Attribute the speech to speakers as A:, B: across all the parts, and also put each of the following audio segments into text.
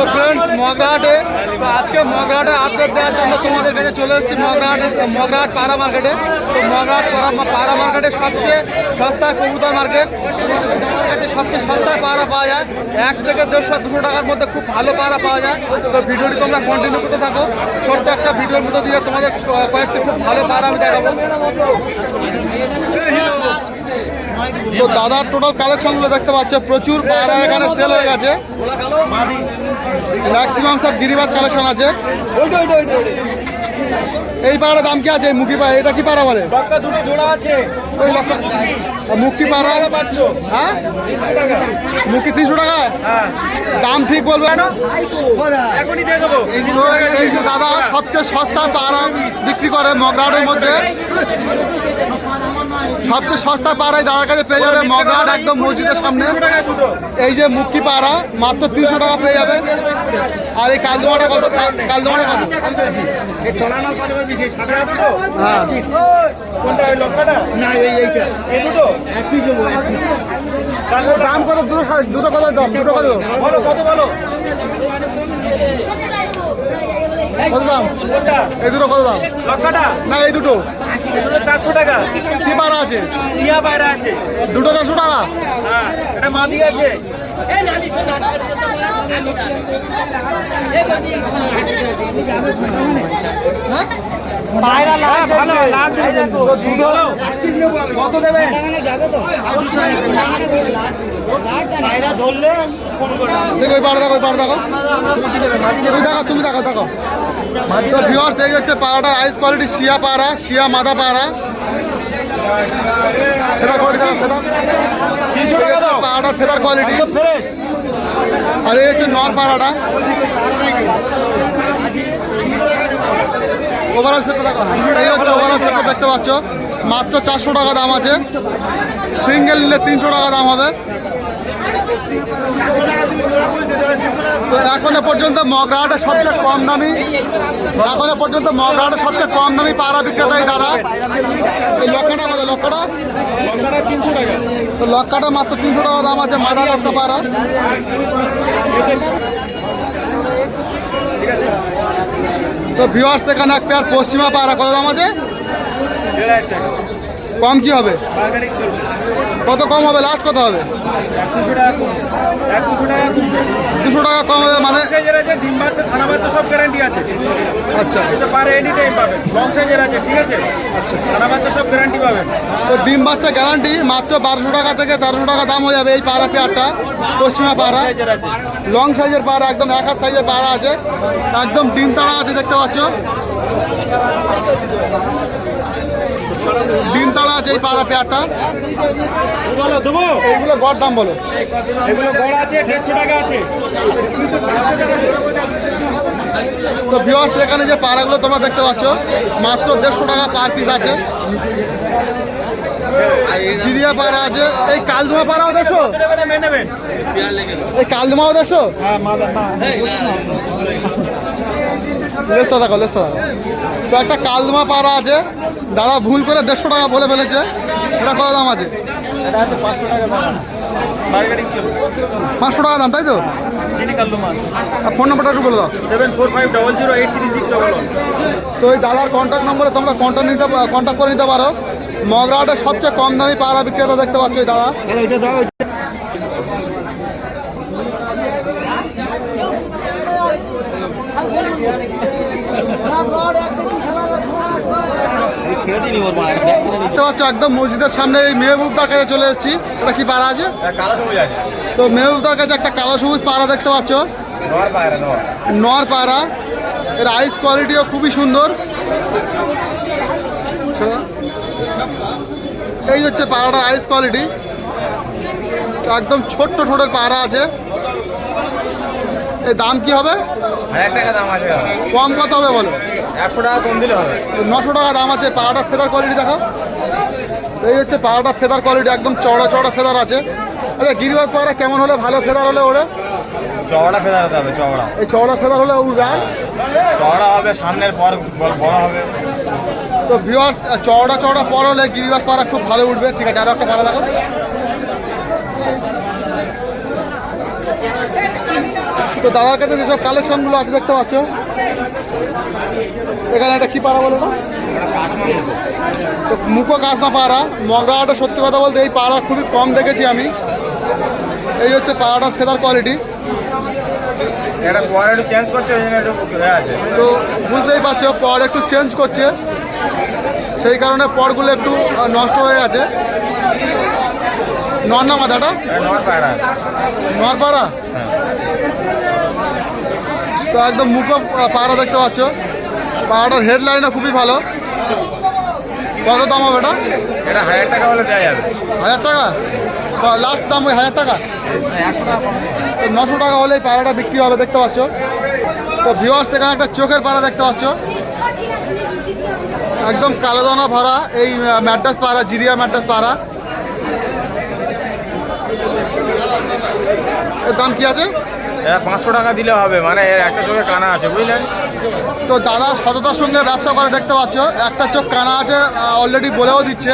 A: তো ফ্রেন্ডস, মগরাহাটে। তো আজকে মগরাহাটে আপডেট দেওয়ার জন্য তোমাদের কাছে চলে এসেছি মগরাহাটে, মগরাহাট পাড়া মার্কেটে। তো মগরাহাট পাড়া মার্কেটে সবচেয়ে সস্তা কবুতর মার্কেট। আমার কাছে সবচেয়ে সস্তায় পাড়া পাওয়া যায়। এক থেকে দেড়শো, দুশো টাকার মধ্যে খুব ভালো পাড়া পাওয়া যায়। তো ভিডিওটি তোমরা কন্টিনিউ করতে থাকো। ছোট্ট একটা ভিডিওর মধ্যে দিয়ে তোমাদের কয়েকটি খুব ভালো পাড়া আমি দেখাবো। তো দাদার টোটাল কালেকশনগুলো দেখতে পাচ্ছ প্রচুর পায়রা এখানে সেল হয়ে গেছে। ম্যাক্সিমাম সব গিরিবাজ কালেকশন আছে। এই পাড়ার দাম কি আছে? মুখি পাড়া এটা কি পাড়া বলে?
B: লক্কা দুটো জোড়া আছে।
A: ওই লক্ষ- মুক্তি পাড়া হ্যাঁ?
B: তিনশো টাকা।
A: মুখি তিনশো টাকা?
B: হ্যাঁ।
A: দাম ঠিক বলবে? দাদা সবচেয়ে সস্তা পাড়া বিক্রি করে মগরাহাটের মধ্যে। সবচেয়ে সস্তা পাড়ায় দাদার কাছে পেয়ে যাবে মগরাহাট একদম মসজিদের সামনে। এই যে মুক্তি পাড়া মাত্র তিনশো টাকা পেয়ে যাবে। আর এই কালদোমাটা কত? কালদোমাটা কত? হ্যাঁ। দাম কত? দুটো দুটো কত দাম? দুটো কত?
B: বলো কত বলো?
A: কত দাম? এই দুটো কত দাম?
B: লক্কাটা
A: না এই দুটো।
B: এই দুটো চারশো টাকা।
A: কি পাড়া আছে?
B: শিয়া পায়রা আছে।
A: দুটো চারশো টাকা?
B: হ্যাঁ এটা মাদি আছে।
A: দেখো তুমি দেখো তুমি দেখো এই হচ্ছে পাড়াটার আইস কোয়ালিটি শিয়া পাড়া, শিয়া মাদা পাড়া। Feather quality feather.
B: তিনশো টাকা দাও।
A: পাড়াটার ফেদার কোয়ালিটি
B: ফ্রেশ
A: আর এই হচ্ছে নন পাড়াটা। ওভারঅল সেটটা দেখো। এই হচ্ছে ওভারঅল সেটটা দেখতে পাচ্ছ। মাত্র চারশো টাকা দাম আছে। সিঙ্গেল নিলে তিনশো টাকা দাম হবে। এখনও পর্যন্ত মগরাহাটে সবচেয়ে কম দামি, এখনও পর্যন্ত মগরাহাটে সবচেয়ে কম দামি পাড়া বিক্রেতা এই দাদা লক্ষাটা কত লক্ষাটা তো লক্ষাটা মাত্র তিনশো টাকা দাম আছে মাদা লক্ষা পাড়া। তো ভিউয়ার্স এখানে এক পেয়ার পশ্চিমা পাড়া, কত দাম আছে? কম কি হবে? কত কম হবে? লাস্ট কত হবে?
B: দুশো টাকা কম
A: হবে মানে
B: ডিম বাচ্চা ছানা বাচ্চা সব গ্যারান্টি আছে।
A: আচ্ছা।
B: এটা পারে এনি টাইম পাবেন লং সাইজের আছে ঠিক আছে?
A: আচ্ছা।
B: ছানা বাচ্চা সব গ্যারান্টি পাবেন
A: তো ডিম বাচ্চা গ্যারান্টি মাত্র বারোশো টাকা থেকে তেরোশো টাকা দাম হয়ে যাবে এই পাড়া পেয়ারটা পশ্চিমা পাড়া। লং সাইজের পাড়া একদম এক হাত সাইজের পাড়া আছে। একদম ডিম তাড়া আছে দেখতে পাচ্ছ? তাড়া আছে এই পাড়া পেয়ারটা।
B: বলো দেবো?
A: এইগুলো গড় দাম বলো।
B: এগুলো বড় আছে দেড়শো টাকা আছে।
A: তো ভিউয়ার্স এখানে যে পাড়াগুলো তোমরা দেখতে পাচ্ছ মাত্র দেড়শো টাকা পার পিস আছে। চিড়িয়া পাড়া আছে। এই কালদুমা পাড়াও দেড়শো? এই কালদুমাও দেড়শো?
B: হ্যাঁ
A: লেসটা দেখো লেসটা দেখো। তো একটা কালদুমা পাড়া আছে। দাদা ভুল করে দেড়শো টাকা বলে ফেলেছে। এটা কত দাম আছে?
B: পাঁচশো টাকা দাম।
A: তাই তো? ফোন নাম্বারটা একটু বলে দাও।
B: Seven four five double zero eight three six double
A: তো ওই দাদার কন্ট্যাক্ট নম্বরে তোমরা কন্ট্যাক্ট নিতে কন্ট্যাক্ট করে নিতে পারো। মগরাহাটের সবচেয়ে কম দামি পাড়া বিক্রেতা দেখতে পাচ্ছ এই দাদা। দেখতে পাচ্ছ একদম মসজিদের সামনে এই মেহবুবদার কাছে চলে এসেছি। এটা কি পাড়া আছে?
B: কালো সবুজ আছে।
A: তো মেহবুবদার কাছে একটা কালো সবুজ পাড়া দেখতে পাচ্ছ।
B: নর
A: পাড়া এর আইস কোয়ালিটিও খুবই সুন্দর। এই হচ্ছে পাড়াটার আইস কোয়ালিটি একদম ছোট্ট ঠোঁটের পাড়া আছে। এই দাম কি হবে? কম কত হবে বলো?
B: একশো টাকা কম দিলে হবে।
A: নশো টাকা দাম আছে পাড়াটার ফেদার কোয়ালিটি দেখো এই হচ্ছে পাড়াটার ফেদার কোয়ালিটি একদম চড়া চড়া ফেদার আছে। আচ্ছা গিরিবাস পাড়া কেমন হলে ভালো ফেদার হলে ওরে?
B: চওড়া ফেদার হতে হবে চওড়া।
A: এই চওড়া ফেদার হলে উঠবে আর
B: চওড়া হবে সামনের পর বড় হবে।
A: তো ভিউয়ার্স চওড়া চওড়া পর হলে গিরিবাস পাড়া খুব ভালো উঠবে। ঠিক আছে আরও একটা পাড়া দেখো তো দাদার কাছে যেসব কালেকশনগুলো আছে দেখতে পাচ্ছ এখানে একটা কি পাড়া বলে না তো মুখো কাজমা পাড়া মগরাটা সত্যি কথা বলতে এই পাড়া খুবই কম দেখেছি আমি। এই হচ্ছে পাড়াটার ফেদার কোয়ালিটি
B: এটা পরে একটু চেঞ্জ করছে ওই জন্য একটু আছে।
A: তো বুঝতেই পারছ পর একটু চেঞ্জ করছে। সেই কারণে পরগুলো একটু নষ্ট হয়ে আছে। নর না মাথাটা?
B: এটা নর পায়রা
A: নরপাড়া
B: হ্যাঁ।
A: তো একদম মুখো আহ, পাড়া দেখতে পাচ্ছ। পাড়াটার হেডলাইনও খুবই ভালো। কত দাম হবে এটা?
B: এটা হাজার টাকা হলে দেওয়া যাবে।
A: হাজার টাকা? লাস্ট দাম ওই হাজার টাকা? তো নশো টাকা হলে পাড়াটা বিক্রি হবে দেখতে পাচ্ছ। তো ভিওয়ার্স এখানে একটা চোখের পাড়া দেখতে পাচ্ছ। একদম কালো দানা ভরা এই ম্যাড্রাস পাড়া জিরিয়া ম্যাড্রাস পাড়া এর দাম কি আছে?
B: এটা পাঁচশো টাকা দিলে হবে মানে এর একটা চোখে কানা আছে বুঝলেন
A: তো দাদা সততার সঙ্গে ব্যবসা করে দেখতে পাচ্ছ একটা চোখ কানা আছে অলরেডি বলেও দিচ্ছে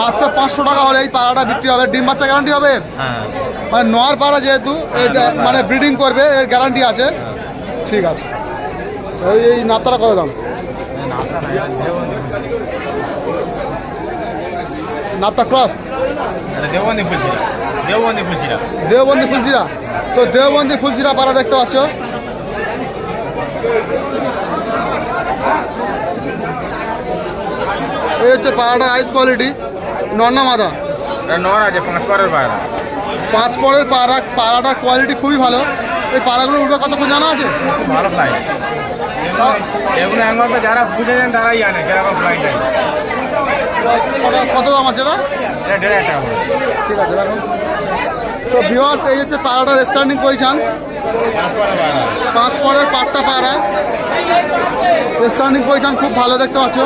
A: মাত্র পাঁচশো টাকা হলে এই পাড়াটা বিক্রি হবে ডিম বাচ্চা গ্যারান্টি হবে? এর?
B: হ্যাঁ।
A: মানে নোয়ার পাড়া যেহেতু এটা মানে ব্রিডিং করবে এর গ্যারান্টি আছে। ঠিক আছে। এই এই নাতারা কত দাম নাতা ক্রস।
B: দেওবন্দি ফুলছিলাম দেওবন্দি ফুলছিলাম
A: দেওবন্দি ফুলসিরা তো দেওবন্দি ফুলসিরা পাড়া দেখতে পাচ্ছ? এই হচ্ছে পাড়াটার আইস কোয়ালিটি নন্না মাদা?
B: নর আছে পাঁচ পারের পায়রা
A: পাঁচ পরের পাড়া পাড়াটার কোয়ালিটি খুবই ভালো। এই পাড়াগুলো উঠবে কতক্ষণ জানা আছে?
B: ভালো ফ্লাই এগুলো একমাত্র যারা বুঝেছেন তারাই জানে কীরকম ফ্লাই টাইম
A: কত- দাম আছে এটা। ঠিক আছে রাখুন। তো ভিওয়ার্স এই হচ্ছে পাড়াটার স্ট্যান্ডিং পজিশন
B: পাঁচ পারের
A: পাটটা পাড়া স্ট্যান্ডিং পজিশন খুব ভালো দেখতে পাচ্ছ।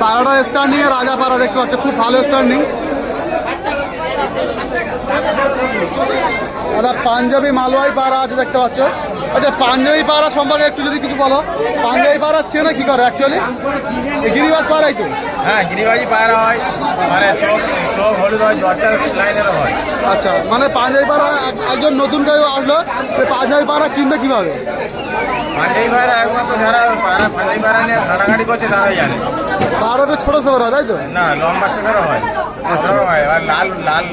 A: পাড়াটা স্ট্যান্ডিং এ রাজা পাড়া দেখতে পাচ্ছ খুব ভালো স্ট্যান্ডিং একটা পাঞ্জাবি মালওয়াই পাড়া আছে দেখতে পাচ্ছ। আচ্ছা পাঞ্জাবি পাড়া সম্পর্কে একটু যদি কিছু বলো। পাঞ্জাবি পাড়া চেনে কি করে অ্যাকচুয়ালি গিরিবাজ পাড়াই তো।
B: হ্যাঁ গিরিবাজি পায়রা হয়। মানে চোখ চোখ হলুদ হয় জর্চার লাইনেরও হয়।
A: আচ্ছা মানে পাঞ্জাবি পাড়া এক- একজন নতুন কেউ আসলো পাঞ্জাবি পাড়া কিনবে কীভাবে?
B: পাঞ্জাবি পায়রা একমাত্র যারা পাঞ্জাবি পায়রা নিয়ে ঘাটাঘাটি করছে তারাই জানে।
A: পাড়াটা ছোট সেবার হয় তাই তো?
B: না লম্বা শেখারও হয়। ওরকম হয় আর লাল লাল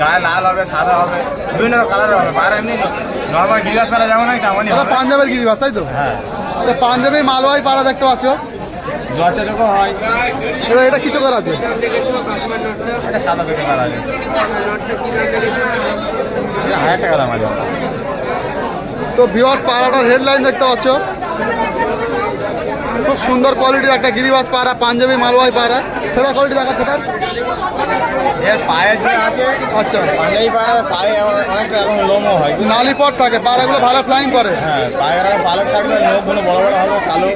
B: গায়ে লাল হবে সাদা হবে বিভিন্ন কালারের হবে। পায়রা এমনি নর্মাল গিলাস পায়রা যেমন হয় তেমনই
A: পাঞ্জাবের গিরিবাজ তাই তো?
B: হ্যাঁ।
A: পাঞ্জাবি মালওয়াই পাড়া দেখতে পাচ্ছ?
B: জর্চা চোখও হয়।
A: এবার এটা কিছু করা আছে?
B: এটা সাদা চোখে পায়রা আছে। হাজার টাকা দাম আছে।
A: তো ভিওয়াস পাড়াটার হেডলাইন দেখতে পাচ্ছ। খুব সুন্দর কোয়ালিটির একটা গিরিবাজ পাড়া পাঞ্জাবি মালওয়াই পাড়া ফেদার কোয়ালিটি দেখা ফেদার।
B: এর পায়ের যে আছে
A: আচ্ছা।
B: পাঞ্জাবি পায়ে লোমও হয়
A: নালিপট থাকে পাড়াগুলো ভালো ফ্লাইং করে।
B: হ্যাঁ পায়ের পালক থাকবে নখগুলো বড় বড় হবে কালো।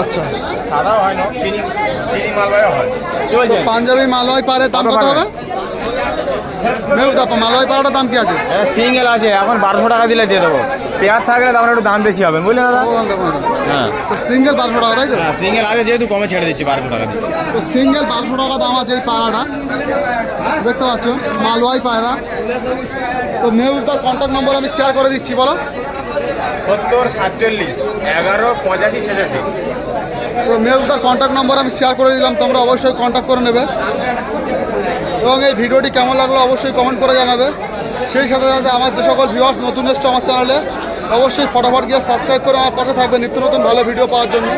A: আচ্ছা।
B: সাদাও হয় নখ চিনি চিনি মালবাইও হয়।
A: পাঞ্জাবি মালওয়াই পাড়ে দাম
B: কত
A: হবে? মেউ মালওয়াই পাড়াটার দাম কি আছে?
B: সিঙ্গেল আছে এখন বারোশো টাকা দিলে দিয়ে দেবো। পেয়ার থাকলে তখন একটু দাম বেশি হবে বুঝলেন দাদা? হ্যাঁ।
A: তো সিঙ্গেল বারোশো টাকা তাই তো?
B: হ্যাঁ সিঙ্গেল আছে যেহেতু কমে ছেড়ে দিচ্ছি বারোশো টাকা
A: তো সিঙ্গেল বারোশো টাকা দাম আছে এই পাড়াটা। দেখতে পাচ্ছ মালওয়াই পায়রা তো মেউ তার কন্ট্যাক্ট নম্বর আমি শেয়ার করে দিচ্ছি বলো।
B: সত্তর সাতচল্লিশ এগারো পঁচাশি ছেষট্টি।
A: তো মেহুদার কন্ট্যাক্ট নম্বর আমি শেয়ার করে দিলাম তোমরা অবশ্যই কন্ট্যাক্ট করে নেবে। এবং এই ভিডিওটি কেমন লাগল অবশ্যই কমেন্ট করে জানাবে। সেই সাথে সাথে আমার যে সকল ভিউয়ার্স নতুন এসছে আমার চ্যানেলে অবশ্যই ফটাফট গিয়ে সাবস্ক্রাইব করে আমার পাশে থাকবে নিত্য নতুন ভালো ভিডিও পাওয়ার জন্য।